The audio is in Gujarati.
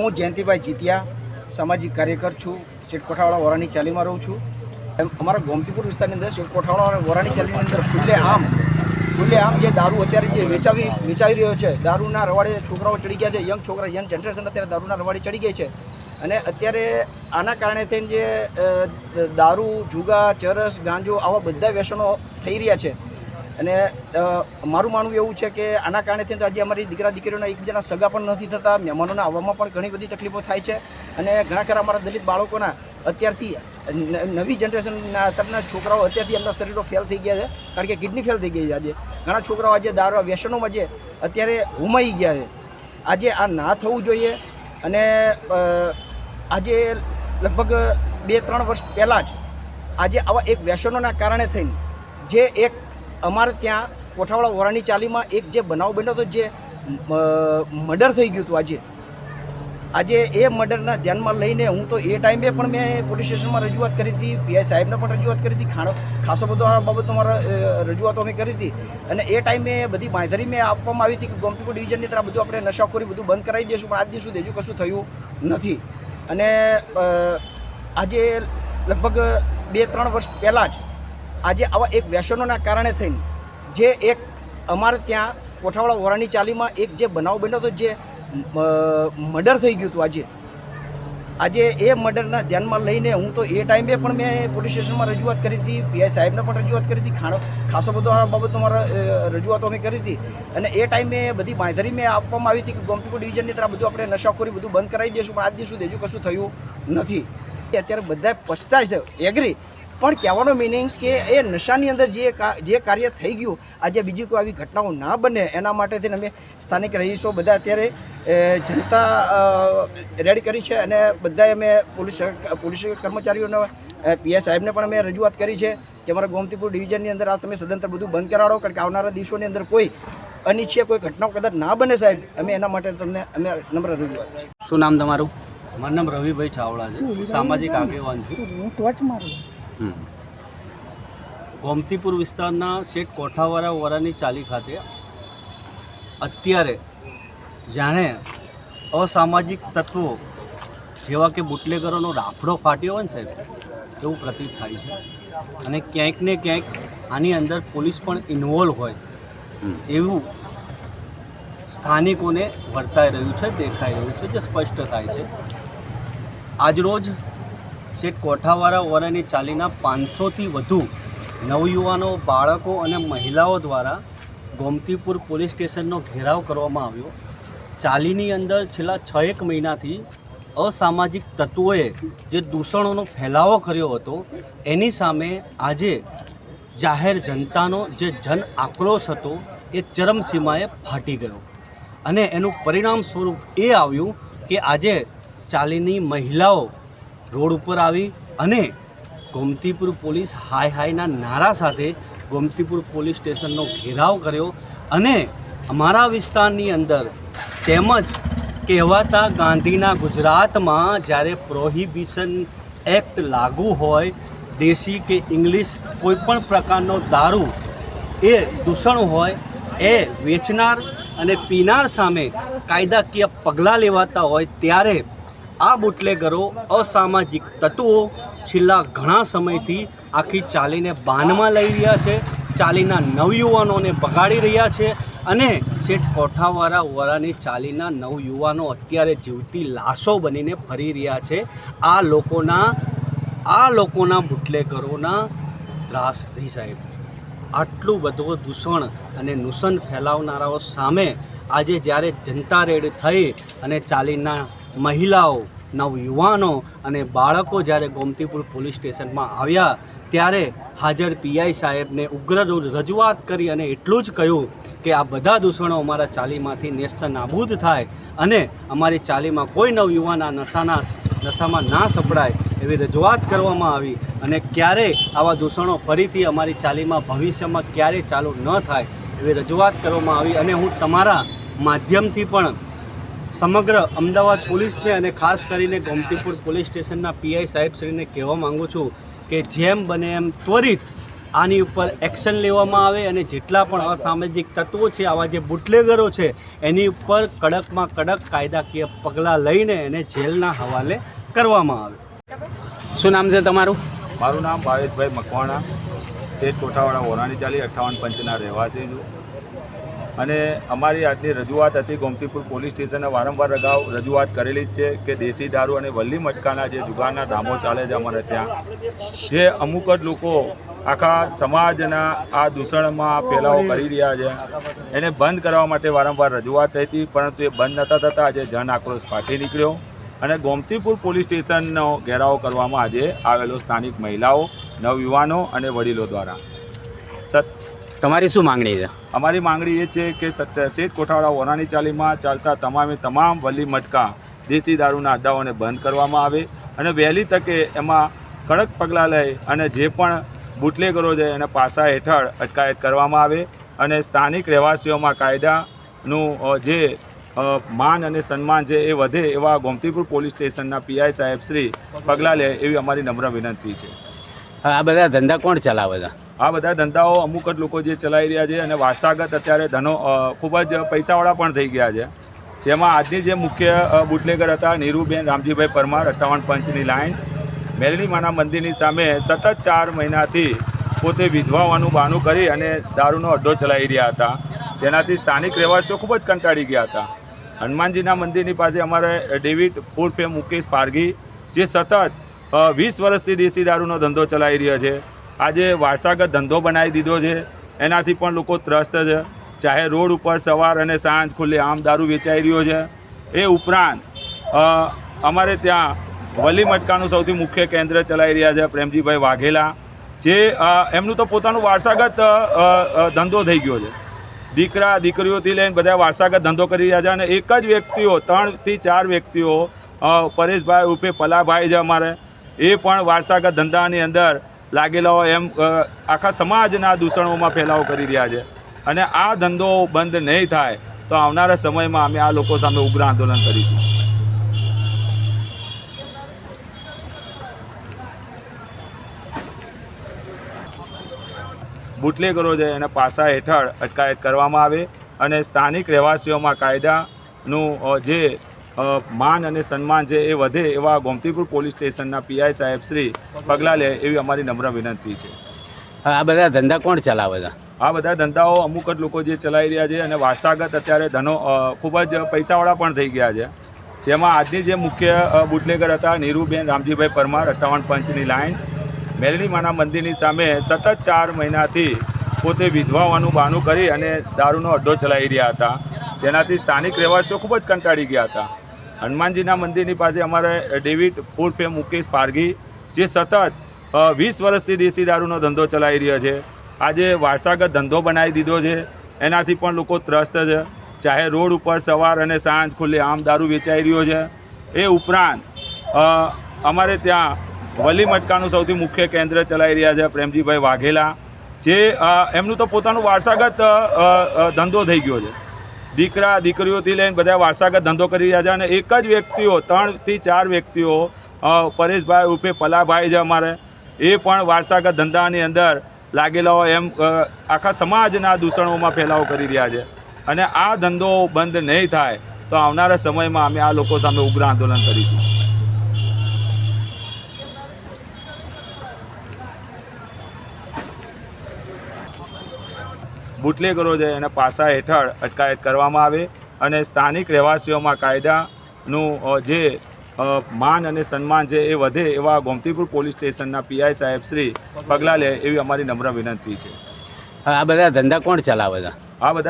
હું જયંતિભાઈ જીતિયા, સામાજિક કાર્યકર છું, શેઠ કોઠાવાળા વોરાની ચાલીમાં રહું છું. અમારા ગોમતીપુર વિસ્તારની અંદર શેઠ કોઠાવાળા વોરાની ચાલીની અંદર ખુલ્લે આમ ખુલ્લે આમ જે દારૂ અત્યારે જે વેચાવી વેચાવી રહ્યો છે, દારૂના રવાડે છોકરાઓ ચડી ગયા છે, યંગ છોકરા, યંગ જનરેશન અત્યારે દારૂના રવાડે ચડી ગઈ છે. અને અત્યારે આના કારણે થઈને જે દારૂ જુગા ચરસ, ગાંજો આવા બધા વ્યસનો થઈ રહ્યા છે. અને મારું માનવું એવું છે કે આના કારણે તો આજે અમારી દીકરા દીકરીઓના એકબીજાના સગા પણ નથી થતા, મહેમાનોના આવવામાં પણ ઘણી બધી તકલીફો થાય છે અને ઘણા ખરા અમારા દલિત બાળકોના અત્યારથી નવી જનરેશનના અત્યારના છોકરાઓ અત્યારથી એમના શરીરો ફેલ થઈ ગયા છે, કારણ કે કિડની ફેલ થઈ ગઈ છે આજે. ઘણા છોકરાઓ આજે દારૂ, વ્યસનોમાં જે અત્યારે હુમાઈ ગયા છે. આજે આ ના થવું જોઈએ અને આજે લગભગ બે ત્રણ વર્ષ પહેલાં જ આજે આવા એક વ્યસનોના કારણે થઈને જે એક અમારે ત્યાં કોઠાવાળા વોરાની ચાલીમાં એક જે બનાવ બન્યો હતો જે મર્ડર થઈ ગયું હતું આજે. આજે એ મર્ડરના ધ્યાનમાં લઈને હું તો એ ટાઈમે પણ મેં પોલીસ સ્ટેશનમાં રજૂઆત કરી હતી, પીઆઈ સાહેબને પણ રજૂઆત કરી હતી, ખાણો, ખાસો બધો આ બાબતનો મારા રજૂઆતો અમે કરી હતી. અને એ ટાઈમે બધી બાંયધરી મેં આપવામાં આવી હતી કે ગોમતીપુર ડિવિઝનની તરફ બધું આપણે નશાખોરી બધું બંધ કરાવી દઈશું, પણ આજ દિવસ સુધી હજુ કશું થયું નથી. અને આજે લગભગ બે, ત્રણ વર્ષ પહેલાં જ આજે આવા એક વ્યસનોના કારણે થઈને જે એક અમારે ત્યાં કોઠાવાળા વોરાની ચાલીમાં એક જે બનાવ બન્યો હતો જે મર્ડર થઈ ગયું હતું આજે. આજે એ મર્ડરના ધ્યાનમાં લઈને હું તો એ ટાઈમે પણ મેં પોલીસ સ્ટેશનમાં રજૂઆત કરી હતી, પીઆઈ સાહેબને પણ રજૂઆત કરી હતી, ખાણો, ખાસો બધો આ બાબતનો મારા રજૂઆતો અમે કરી હતી. અને એ ટાઈમે બધી બાંધરી મેં આપવામાં આવી હતી કે ગોમતીપુર ડિવિઝનની તરફ બધું આપણે નશાખોરી બધું બંધ કરાવી દઈશું પણ આજ દિવસ સુધી હજુ કશું થયું નથી. અત્યારે બધા પછતાય છે એગ્રી પણ કહેવાનો મિનિંગ કે એ નશાની અંદર જે જે કાર્ય થઈ ગયું આજે બીજી કોઈ આવી ઘટનાઓ ના બને એના માટે થઈને અમે સ્થાનિક રહીશો બધા અત્યારે જનતા રેડી કરી છે અને બધાએ અમે પોલીસ પોલીસ કર્મચારીઓને પીએસ સાહેબને પણ અમે રજૂઆત કરી છે કે અમારા ગોમતીપુર ડિવિઝનની અંદર આ તમે સદંતર બધું બંધ કરાવો કારણ કે આવનારા દિવસોની અંદર કોઈ અનિચ્છીય કોઈ ઘટનાઓ કદાચ ના બને સાહેબ અમે એના માટે તમને અમે નમ્ર રજૂઆત છે. શું નામ તમારું? મારું નામ રવિભાઈ ચાવડા છે સામાજિક આગેવાન છું. હું ટોચ મારું. ગોમતીપુર વિસ્તારના શેઠ કોઠાવાળા વરાની ચાલી ખાતે અત્યારે જાણે અસામાજિક તત્વો જેવા કે બુટલેગરોનો રાફડો ફાટ્યો હોય ને સાહેબ એવું પ્રતીત થાય છે. અને ક્યાંક ને ક્યાંક આની અંદર પોલીસ પણ ઇન્વોલ્વ હોય. એવું સ્થાનિકોને વર્તાઈ રહ્યું છે દેખાઈ રહ્યું છે જે સ્પષ્ટ થાય છે. આજરોજ શેઠ કોઠાવાળા ઓરાની ચાલીના પાંચસોથી વધુ નવયુવાનો, બાળકો અને મહિલાઓ દ્વારા ગોમતીપુર પોલીસ સ્ટેશનનો ઘેરાવ કરવામાં આવ્યો. ચાલીની અંદર છેલ્લા છ એક મહિનાથી અસામાજિક તત્વોએ જે દૂષણોનો ફેલાવો કર્યો હતો, એની સામે આજે જાહેર જનતાનો જે જન આક્રોશ હતો, એ ચરમસીમાએ ફાટી ગયો. અને એનું પરિણામ સ્વરૂપ એ આવ્યું કે આજે ચાલીની મહિલાઓ રોડ ઉપર આવી અને ગોમતીપુર પોલીસ હાય હાયના નારા સાથે ગોમતીપુર પોલીસ સ્ટેશનનો ઘેરાવ કર્યો અને અમારા વિસ્તારની અંદર તેમજ કહેવાતા ગાંધીના ગુજરાતમાં જ્યારે પ્રોહિબિશન એક્ટ લાગુ હોય, દેશી કે ઇંગ્લિશ કોઈ પણ પ્રકારનો દારૂ એ દૂષણ હોય, એ વેચનાર અને પીનાર સામે કાયદાકીય પગલાં લેવાતા હોય ત્યારે આ બુટલેગરો અસામાજિક તત્વો છેલ્લા ઘણા સમયથી આખી ચાલીને બાનમાં લઈ રહ્યા છે, ચાલીના નવયુવાનોને બગાડી રહ્યા છે અને શેઠ કોઠાવાળા વરાની ચાલીના નવયુવાનો અત્યારે જીવતી લાશો બનીને ફરી રહ્યા છે. આ લોકોના આ લોકોના બુટલેગરોના ત્રાસથી સાહેબ. આટલું બધું દૂષણ અને નુસન ફેલાવનારાઓ સામે આજે જ્યારે જનતા રેડ થઈ અને ચાલીના મહિલાઓ નવયુવાનો અને બાળકો જ્યારે ગોમતીપુર પોલીસ સ્ટેશનમાં આવ્યા, ત્યારે હાજર પીઆઈ સાહેબને ઉગ્ર રજૂઆત કરી અને એટલું જ કહ્યું કે આ બધા દૂષણો અમારા ચાલીમાંથી નેસ્ત નાબૂદ થાય અને અમારી ચાલીમાં કોઈ નવયુવાન આ નશાના, નશામાં ના સપડાય એવી રજૂઆત કરવામાં આવી અને ક્યારે આવા દૂષણો ફરીથી અમારી ચાલીમાં ભવિષ્યમાં ક્યારે ચાલુ ન થાય એવી રજૂઆત કરવામાં આવી અને હું તમારા માધ્યમથી પણ સમગ્ર અમદાવાદ પોલીસને અને ખાસ કરીને ગોમતીપુર પોલીસ સ્ટેશનના પીઆઈ સાહેબશ્રીને કહેવા માગું છું કે જેમ બને એમ ત્વરિત આની ઉપર એક્શન લેવામાં આવે અને જેટલા પણ અસામાજિક તત્વો છે, આવા જે બુટલેગરો છે, એની ઉપર કડકમાં કડક કાયદાકીય પગલાં લઈને એને જેલના હવાલે કરવામાં આવે. શું નામ છે તમારું? મારું નામ ભાવેશભાઈ મકવાણા, શેઠ કોઠાવાડા, વોરાણી ચાલી અઠ્ઠાવન પંચના રહેવાસી છું. અને અમારી આજની રજૂઆત હતી ગોમતીપુર પોલીસ સ્ટેશને વારંવાર અગાઉ રજૂઆત કરેલી જ છે કે દેશી દારૂ અને વલ્લી મટકાના જે જુગારના ધામો ચાલે છે અમારે ત્યાં, જે અમુક જ લોકો આખા સમાજના આ દૂષણમાં ફેલાવો કરી રહ્યા છે, એને બંધ કરવા માટે વારંવાર રજૂઆત થઈ હતી, પરંતુ એ બંધ નતા થતા. આજે જન આક્રોશ ફાટી નીકળ્યો અને ગોમતીપુર પોલીસ સ્ટેશનનો ઘેરાવો કરવામાં આજે આવેલો સ્થાનિક મહિલાઓ, નવયુવાનો અને વડીલો દ્વારા. તમારી શું માંગણી છે? અમારી માંગણી એ છે કે શેઠ કોઠાવાળા વોરાની ચાલીમાં ચાલતા તમામે તમામ વલી મટકા દેશી દારૂના અડ્ડાઓને બંધ કરવામાં આવે અને વહેલી તકે એમાં કડક પગલાં લઈ અને જે પણ બુટલેગરો છે એને પાસા હેઠળ અટકાયત કરવામાં આવે અને સ્થાનિક રહેવાસીઓમાં કાયદાનું જે માન અને સન્માન છે એ વધે એવા ગોમતીપુર પોલીસ સ્ટેશનના પીઆઈ સાહેબ શ્રી પગલાં લે એવી અમારી નમ્ર વિનંતી છે. આ બધા ધંધા કોણ ચલાવે છે? આ બધા ધંધાઓ અમુક જ લોકો જે ચલાવી રહ્યા છે અને વારસાગત અત્યારે ધનો ખૂબ જ પૈસાવાળા પણ થઈ ગયા છે. જેમાં આજની જે મુખ્ય બુટલેગર હતા નીરુબેન રામજીભાઈ પરમાર, અઠ્ઠાવન પંચની લાઇન મેલડીમાના મંદિરની સામે સતત ચાર મહિનાથી પોતે વિધવા હોવાનું બહાનું કરી અને દારૂનો અડ્ડો ચલાવી રહ્યા હતા. જેનાથી સ્થાનિક રહેવાસીઓ ખૂબ જ કંટાળી ગયા હતા. હનુમાનજીના મંદિરની પાસે અમારે ડેવિડ ઉર્ફે મુકેશ પારગી જે સતત વીસ વર્ષથી દેશી દારૂનો ધંધો ચલાવી રહ્યો છે. આજે વારસાગત ધંધો બનાવી દીધો છે. એનાથી પણ લોકો ત્રસ્ત છે. ચાહે રોડ ઉપર સવાર અને સાંજ ખુલ્લે આમ દારૂ વેચાઈ રહ્યો છે. એ ઉપરાંત અમારે ત્યાં વલી મટકાનું સૌથી મુખ્ય કેન્દ્ર ચલાવી રહ્યા છે પ્રેમજીભાઈ વાઘેલા, જે એમનું તો પોતાનું વારસાગત ધંધો થઈ ગયો છે. દીકરા, દીકરીઓથી લઈને બધા વારસાગત ધંધો કરી રહ્યા છે અને એક જ વ્યક્તિઓ, ત્રણથી ચાર વ્યક્તિઓ પરેશભાઈ ઉર્ફે પલાભાઈ છે અમારે. એ પણ વારસાગત ધંધાની અંદર લાગેલા હોય એમ આખા સમાજના દૂષણોમાં ફેલાવો કરી રહ્યા છે. અને આ ધંધો બંધ નહીં થાય, તો આવનારા સમયમાં અમે આ લોકો સામે ઉગ્ર આંદોલન કરીશું. બુટલેગરો છે, એને પાસા હેઠળ અટકાયત કરવામાં આવે અને સ્થાનિક રહેવાસીઓમાં કાયદાનું જે માન અને સન્માન છે એ વધે એવા ગોમતીપુર પોલીસ સ્ટેશનના પીઆઈ સાહેબ શ્રી પગલાં લે એવી અમારી નમ્ર વિનંતી છે. આ બધા ધંધા કોણ ચલાવે છે? આ બધા ધંધાઓ અમુક જ લોકો જે ચલાવી રહ્યા છે અને વારસાગત અત્યારે ધનો ખૂબ જ પૈસાવાળા પણ થઈ ગયા છે. જેમાં આજની જે મુખ્ય બુટલેગર હતા નીરુબેન રામજીભાઈ પરમાર અઠાવન પંચની લાઈન મેલડીમાના મંદિરની સામે સતત ચાર મહિનાથી પોતે વિધવા હોવાનું બહાનું કરી અને દારૂનો અડ્ડો ચલાવી રહ્યા હતા. જેનાથી સ્થાનિક રહેવાસીઓ ખૂબ જ કંટાળી ગયા હતા. હનુમાનજીના મંદિરની પાસે અમારે ડેવિડ, ઉર્ફે મુકેશ પારઘી, જે સતત વીસ વર્ષથી દેશી દારૂનો ધંધો ચલાવી રહ્યો છે. આજે વારસાગત ધંધો બનાવી દીધો છે. એનાથી પણ લોકો ત્રસ્ત છે. ચાહે રોડ ઉપર સવાર અને સાંજ ખુલ્લે આમ દારૂ વેચાઈ રહ્યો છે. એ ઉપરાંત અમારે ત્યાં વલી મટકાનું સૌથી મુખ્ય કેન્દ્ર ચલાવી રહ્યા છે પ્રેમજીભાઈ વાઘેલા, જે એમનું તો પોતાનું વારસાગત ધંધો થઈ ગયો છે. દીકરા, દીકરીઓથી લઈને બધા વારસાગત ધંધો કરી રહ્યા છે અને એક જ વ્યક્તિઓ, ત્રણથી ચાર વ્યક્તિઓ પરેશભાઈ ઉર્ફે પલાભાઈ છે અમારે. એ પણ વારસાગત ધંધાની અંદર લાગેલા હોય એમ આખા સમાજના દૂષણોમાં ફેલાવો કરી રહ્યા છે. અને આ ધંધો બંધ નહીં થાય તો આવનારા સમયમાં અમે આ લોકો સામે ઉગ્ર આંદોલન કરીશું. બુટલેગરો છે એના પાસા હેઠળ અટકાયત કરવામાં આવે અને સ્થાનિક રહેવાસીઓમાં કાયદાનું જે માન અને સન્માન છે એ વધે એવા ગોમતીપુર પોલીસ સ્ટેશનના પીઆઈ સાહેબ શ્રી પગલાં લે એવી અમારી નમ્ર વિનંતી છે. આ બધા ધંધા કોણ ચલાવે છે? આ બધા